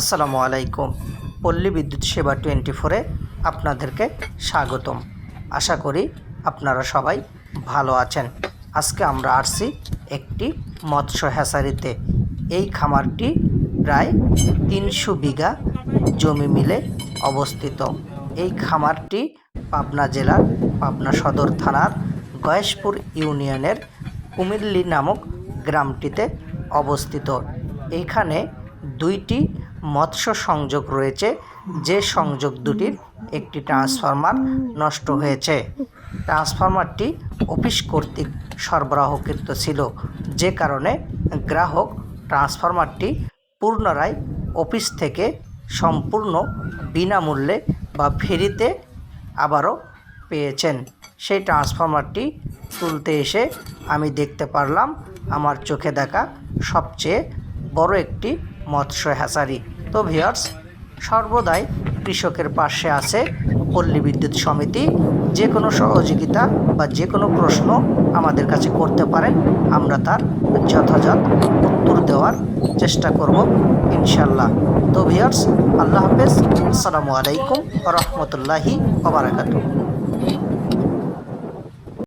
আসসালামু আলাইকুম। পল্লী বিদ্যুৎ সেবা টোয়েন্টি ফোরে আপনাদেরকে স্বাগতম। আশা করি আপনারা সবাই ভালো আছেন। আজকে আমরা আসছি একটি মৎস্য হ্যাচারিতে। এই খামারটি প্রায় তিনশো বিঘা জমি মিলে অবস্থিত। এই খামারটি পাবনা জেলার পাবনা সদর থানার গয়েশপুর ইউনিয়নের কুমিল্লি নামক গ্রামটিতে অবস্থিত। এইখানে দুইটি মৎস্য সংযোগ রয়েছে। যে সংযোগ দুটির একটি ট্রান্সফরমার নষ্ট হয়েছে। ট্রান্সফরমারটি অফিস কর্তৃক সরবরাহকৃত ছিল। যে কারণে গ্রাহক ট্রান্সফরমারটি পুনরায় অফিস থেকে সম্পূর্ণ বিনামূল্যে বা ফেরিতে আবারও পেয়েছেন। সেই ট্রান্সফরমারটি তুলতে এসে আমি দেখতে পারলাম, আমার চোখে দেখা সবচেয়ে বড় একটি মৎস্য হ্যাচারি। তো ভিওর্স সর্বদাই কৃষকের পাশে আছে পল্লী বিদ্যুৎ সমিতি। যে কোনো সহযোগিতা বা যে কোনো প্রশ্ন আমাদের কাছে করতে পারেন। আমরা তার যথাযথ উত্তর দেওয়ার চেষ্টা করব ইনশাল্লাহ তো ভিওর্স আল্লাহ হাফেজ। আসসালামু আলাইকুম রহমতুল্লাহি ওবরাকাতুহ